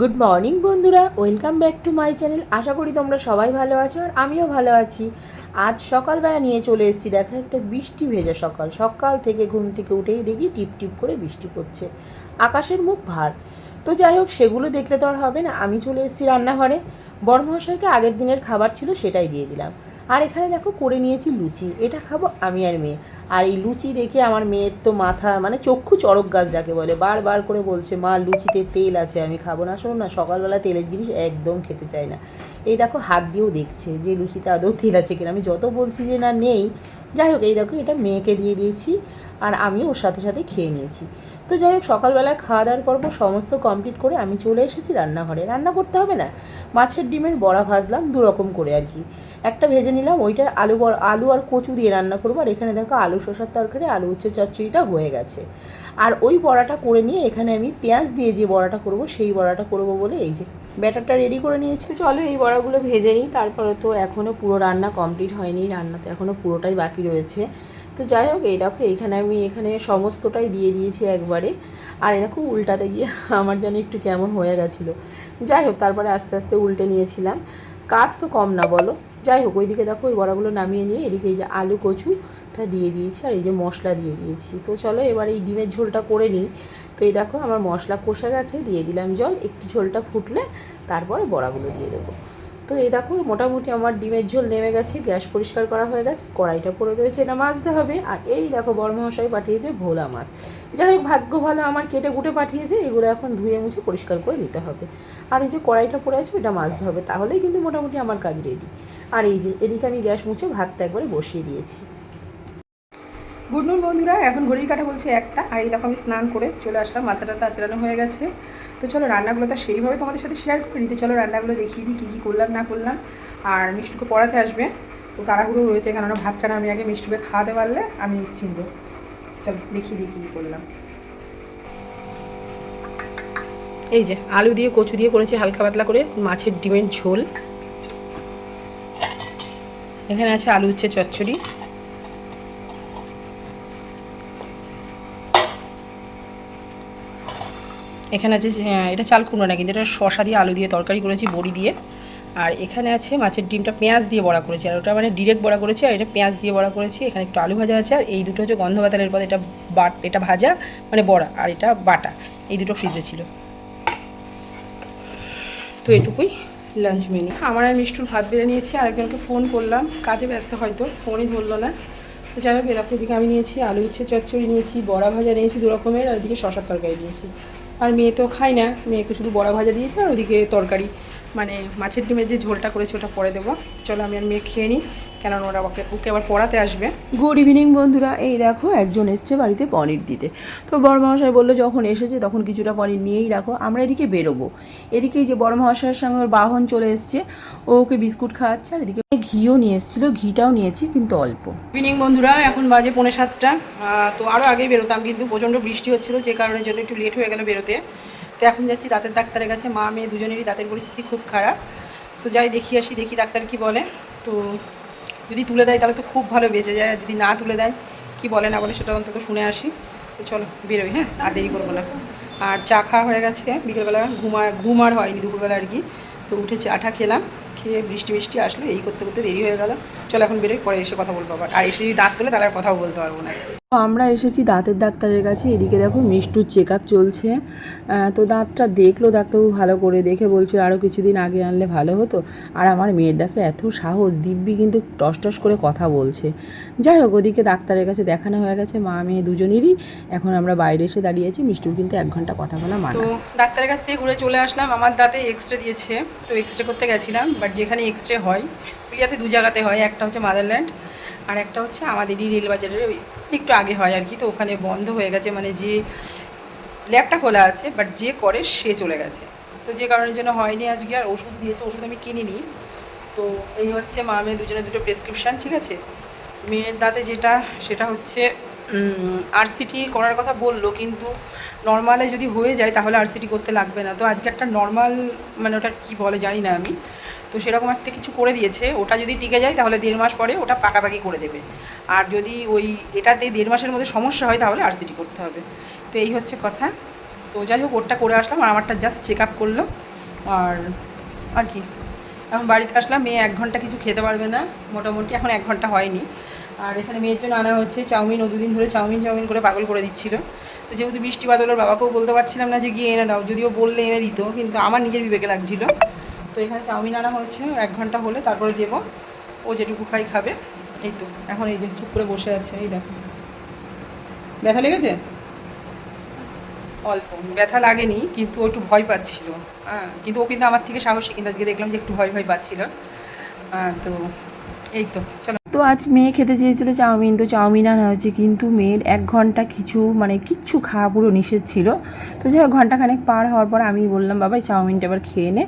Good morning বন্ধুরা। Welcome back to my channel আশা করি তোমরা সবাই ভালো আছো আর আমিও ভালো আছি। আজ সকালবেলা নিয়ে চলে এসেছি, দেখো একটা বৃষ্টি ভেজা সকাল। সকাল থেকে ঘুম থেকে উঠেই দেখি টিপ টিপ করে বৃষ্টি পড়ছে। আকাশের মুখ ভার। তো যাই হোক, সেগুলো দেখলে তো আর হবে না। আমি চলে এসেছি রান্নাঘরে। বড়মহাশয়কে আগের দিনের খাবার ছিল সেটাই দিয়ে দিলাম। আর এখানে দেখো করে নিয়েছি লুচি। এটা খাব আমি আর মেয়ে। আর এই লুচি দেখে আমার মেয়ের তো মাথা মানে চক্ষু চড়ক গাছ যাকে বলে। বারবার করে বলছে, মা, লুচিতে তেল আছে, আমি খাব না। শোনো না, সকালবেলা তেলের জিনিস একদম খেতে চাই না। এই দেখো হাত দিয়েও দেখছে যে লুচিতে আদৌ তেল আছে কিনা। আমি যত বলছি যে না, নেই। যাই হোক, এই দেখো এটা মেয়েকে দিয়ে দিয়েছি, আর আমি ওর সাথে সাথে খেয়ে নিয়েছি। তো যাই হোক, সকালবেলায় খাওয়া দাওয়ার পর্ব সমস্ত কমপ্লিট করে আমি চলে এসেছি রান্নাঘরে। রান্না করতে হবে না। মাছের ডিমের বড়া ভাজলাম দু রকম করে আর কি। একটা ভেজে নিলাম, ওইটা আলু আলু আর কচু দিয়ে রান্না করব। আর এখানে দেখো আলু শসার তরকারি, আলু উচ্ছে চচ্চড়িটা হয়ে গেছে। আর ওই বড়াটা করে নিয়ে এখানে আমি পেঁয়াজ দিয়ে যে বড়াটা করব, সেই বড়াটা করব বলে এই যে ব্যাটারটা রেডি করে নিয়েছি। চলো এই বড়াগুলো ভেজে নিই। তারপরে তো এখনও পুরো রান্না কমপ্লিট হয়নি। রান্না তো এখনও পুরোটাই বাকি রয়েছে। তো যাই হোক, এই দেখো, এইখানে আমি এখানে সমস্তটাই দিয়ে দিয়েছি একবারে। আর এই দেখো, উল্টাতে গিয়ে আমার যেন একটু কেমন হয়ে গেছিল। যাই হোক, তারপরে আস্তে আস্তে উল্টে নিয়েছিলাম। কাজ তো কম না, বলো। যাই হোক, ওইদিকে দেখো, ওই বড়াগুলো নামিয়ে নিয়ে এদিকে এই যে আলু কচুটা দিয়ে দিয়েছি আর এই যে মশলা দিয়ে দিয়েছি। তো চলো, এবার এই ডিমের ঝোলটা করে নিই। তো এই দেখো, আমার মশলা কষে গেছে, দিয়ে দিলাম জল। একটু ঝোলটা ফুটলে তারপরে বড়াগুলো দিয়ে দেবো। তো এই দেখো, মোটামুটি আমার ডিমের ঝোল নেমে গেছে, গ্যাস পরিষ্কার করা হয়ে গেছে, কড়াইটা পড়ে রয়েছে, এটা মাজতে হবে। আর এই দেখো বড়মহাশয় পাঠিয়েছে ভোলা মাছ। যাই হোক, ভাগ্য ভালো আমার কেটে কুটে পাঠিয়েছে, এগুলো এখন ধুয়ে মুছে পরিষ্কার করে নিতে হবে। আর এই যে কড়াইটা পড়ে আছে, ওটা মাজতে হবে, তাহলেই কিন্তু মোটামুটি আমার কাজ রেডি আর এই যে, এদিকে আমি গ্যাস মুছে ভাতটা একবারে বসিয়ে দিয়েছি। গুড নুন বন্ধুরা, এখন ঘড়ির কাটা বলছে একটা, আর এই দেখো আমি স্নান করে চলে আসলাম, মাথাটা আচড়ানো হয়ে গেছে। তো চলো রান্নাগুলো তো সেইভাবে তোমাদের সাথে শেয়ার করি। তো চলো রান্নাগুলো দেখিয়ে দিই, কী কী করলাম, না করলাম। আর মিষ্টুকে পড়াতে আসবে। তো তাড়াহুড়ো রয়েছে, কেননা ভাতটা আমি আগে মিষ্টুকে খাওয়াতে পারলে আমি নিশ্চিন্ত। চলো দেখিয়ে দিই কী কী করলাম। এই যে, আলু দিয়ে কচু দিয়ে করেছি হালকা পাতলা করে মাছের ডিমের ঝোল। এখানে আছে আলু উচ্ছে চচ্চড়ি। এখানে আছে এটা চাল কুমড়ো না, কিন্তু এটা শশা দিয়ে আলু দিয়ে তরকারি করেছি, বড়ি দিয়ে। আর এখানে আছে মাছের ডিমটা পেঁয়াজ দিয়ে বড়া করেছি, আর ওটা মানে ডিরেক্ট বড়া করেছি, আর এটা পেঁয়াজ দিয়ে বড়া করেছি। এখানে একটু আলু ভাজা আছে, আর এই দুটো হচ্ছে গন্ধ বাতালের পর এটা বাট, এটা ভাজা মানে বড়া, আর এটা বাটা, এই দুটো ফ্রিজে ছিল। তো এটুকুই লাঞ্চ মেনু আমার আর মিষ্টুর ভাত বেড়ে নিয়েছি, আরেকজনকে ফোন করলাম, কাজে ব্যস্ত হয়তো ফোনই ধরলো না। তো যাই হোক এরকম এদিকে আমি নিয়েছি আলু উচ্ছে চচ্চড়ি নিয়েছি, বড়া ভাজা নিয়েছি দু রকমের আর এদিকে শশার তরকারি নিয়েছি। আর মেয়ে তো খাই না, মেয়েকে শুধু বড়া ভাজা দিয়েছে আর ওদিকে তরকারি। মানে মাছের ডিমের যে ঝোলটা করেছে ওটা পরে দেবো। চলো আমি আর মেয়ে খেয়ে নিই। কেননা ওরা ওকে ওকে আবার পড়াতে আসবে। গুড ইভিনিং বন্ধুরা এই দেখো একজন এসছে বাড়িতে পনির দিতে। তো বড় মহাশয় বলল যখন এসেছে তখন কিছুটা পনির নিয়েই রাখো আমরা এদিকে বেরোবো। এদিকে যে বড় মহাশয়ের সঙ্গে ওর বাহন চলে এসছে ও ওকে বিস্কুট খাওয়াচ্ছে আর এদিকে ঘিও নিয়ে এসেছিল ঘিটাও নিয়েছি কিন্তু অল্প। ইভিনিং বন্ধুরা এখন বাজে পৌনে সাতটা। তো আরও আগেই বেরোতাম কিন্তু প্রচণ্ড বৃষ্টি হচ্ছিল যে কারণের জন্য একটু লেট হয়ে গেল বেরোতে। তো এখন যাচ্ছি দাঁতের ডাক্তারের কাছে। মা মেয়ে দুজনেরই দাঁতের পরিস্থিতি খুব খারাপ। তো যাই দেখি আসি দেখি ডাক্তার কি বলে। তো যদি তুলে দেয়, তাহলে তো খুব ভালো বেঁচে যায়। আর যদি না তুলে দেয়, কি বলে না বলে সেটা অন্তত শুনে আসি। তো চলো, বেরোই হ্যাঁ? আর দেরি করব না। আর চা খাওয়া হয়ে গেছে, বিকেলবেলা ঘুমা, ঘুম আর হয়নি দুপুরবেলা আর কি। তো উঠে চাটা খেলাম, খেয়ে বৃষ্টি বৃষ্টি আসলো, এই করতে করতে দেরি হয়ে গেল। চলো, এখন বেরোই, পরে এসে কথা বলব আবার। আর এসে যদি দাঁত তুলে, তাহলে আর কথাও বলতে পারব না। আমরা এসেছি দাঁতের ডাক্তারের কাছে। এদিকে দেখো মিষ্টুর চেক চলছে। তো দাঁতটা দেখল ডাক্তারবাবু, ভালো করে দেখে বলছে আরও কিছুদিন আগে আনলে ভালো হতো। আর আমার মেয়ের দেখো এত সাহস, দিব্যি কিন্তু টস টস করে কথা বলছে। যাই হোক, ওদিকে ডাক্তারের কাছে দেখানো হয়ে গেছে, মা মেয়ে দুজনেরই। এখন আমরা বাইরে এসে দাঁড়িয়েছি মিষ্টুর কিন্তু এক ঘণ্টা কথা বলা মানা। তো ডাক্তারের কাছ থেকে ঘুরে চলে আসলাম, আমার দাঁতে এক্স রে দিয়েছে। তো এক্স রে করতে গেছিলাম বাট যেখানে এক্স রে হয় পুরিয়াতে দু জায়গাতে হয়, একটা হচ্ছে মাদারল্যান্ড আর একটা হচ্ছে আমাদেরই রেলবাজারের একটু আগে হয় আর কি, তো ওখানে বন্ধ হয়ে গেছে মানে যে ল্যাবটা খোলা আছে বাট যে করে সে চলে গেছে। তো যে কারণের জন্য হয়নি আজকে, আর ওষুধ দিয়েছে, ওষুধ আমি কিনিনি। তো এই হচ্ছে মা, মেয়ে দুজনে দুটো প্রেসক্রিপশান ঠিক আছে? মেয়ের দাঁতে যেটা, সেটা হচ্ছে আরসিটি করার কথা বলল, কিন্তু নর্মালে যদি হয়ে যায়, তাহলে আরসিটি করতে লাগবে না। তো আজকে একটা নর্মাল মানে ওটা কী বলে জানি না আমি। তো সেরকম একটা কিছু করে দিয়েছে। ওটা যদি টিকে যায় তাহলে দেড় মাস পরে ওটা পাকাপাকি করে দেবে। আর যদি ওই এটাতে দেড় মাসের মধ্যে সমস্যা হয় তাহলে আরসিটি করতে হবে। তো এই হচ্ছে কথা। তো যাই হোক, ওরটা করে আসলাম আর আমারটা জাস্ট চেক আপ করল। আর আর কি? এখন বাড়িতে আসলাম, মেয়ে এক ঘণ্টা কিছু খেতে পারবে না, মোটামুটি এখন এক ঘণ্টা হয়নি। আর এখানে মেয়ের জন্য আনা হচ্ছে চাউমিন, ও দুদিন ধরে চাউমিন চাউমিন করে পাগল করে দিচ্ছিল। তো যেহেতু বৃষ্টি বাদল, ওর বাবাকেও বলতে পারছিলাম না যে গিয়ে এনে দাও, যদিও বললে এনে দিত, কিন্তু আমার নিজের বিবেকে লাগছিল। তো এখানে চাউমিন আনা হয়েছে এক ঘণ্টা হলে তারপরে দেব। ও যেটুকু খাই খাবে এই তো। এখন এই যে চুপ করে বসে আছে এই দেখো। ব্যথা লেগেছে? অল্প। ব্যথা লাগেনি কিন্তু ও একটু ভয় পাচ্ছিল। হ্যাঁ কিন্তু ও কিন্তু আমার থেকে সাহসী কিন্তু আজকে দেখলাম যে একটু ভয় ভয় পাচ্ছিল। হ্যাঁ, তো এই তো চলো। তো আজ মেয়ে খেতে চেয়েছিলো চাউমিন, তো চাউমিন আনা হয়েছে কিন্তু মেয়ের এক ঘণ্টা কিছু মানে কিচ্ছু খাওয়া পুরো নিষেধ ছিল। তো যাই হোক, ঘন্টাখানেক পার হওয়ার পর আমি বললাম বাবা চাউমিনটা এবার খেয়ে নে।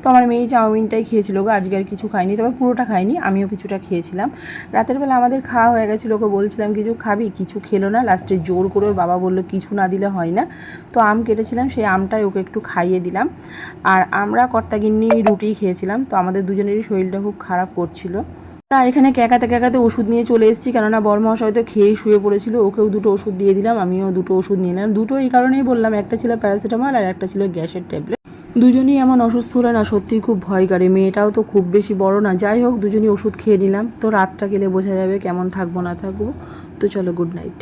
তো আমার মেয়ে চাউমিনটাই খেয়েছিল, গো, আজকে আর কিছু খাইনি। তবে পুরোটা খাইনি, আমিও কিছুটা খেয়েছিলাম। রাতের বেলা আমাদের খাওয়া হয়ে গেছিল, ওকে বলছিলাম কিছু খাবি? কিছু খেলো না, লাস্টে জোর করে ওর বাবা বলল, কিছু না দিলে হয় না। তো আম কেটেছিলাম, সেই আমটাই ওকে একটু খাইয়ে দিলাম। আর আমরা কর্তাগিন্নি রুটি খেয়েছিলাম, তো আমাদের দুজনেরই শরীরটা খুব খারাপ করছিল। তা এখানে ক্যাকাতে ক্যাকাতে ওষুধ নিয়ে চলে এসেছি, কেননা বর্মহাশয় তো খেয়েই শুয়ে পড়েছিল, ওকেও দুটো ওষুধ দিয়ে দিলাম, আমিও দুটো ওষুধ নিয়ে নিলাম। দুটো এই কারণেই বললাম, একটা ছিল প্যারাসিটামল আর একটা ছিল গ্যাসের ট্যাবলেট। দুজনেই এমন অসুস্থ হলে না সত্যিই খুব ভয় করে, মেয়েটাও তো খুব বেশি বড় না। যাই হোক, দুজনই ওষুধ খেয়ে নিলাম। তো রাতটা গেলে বোঝা যাবে কেমন থাকব না থাকব। তো চলো গুড নাইট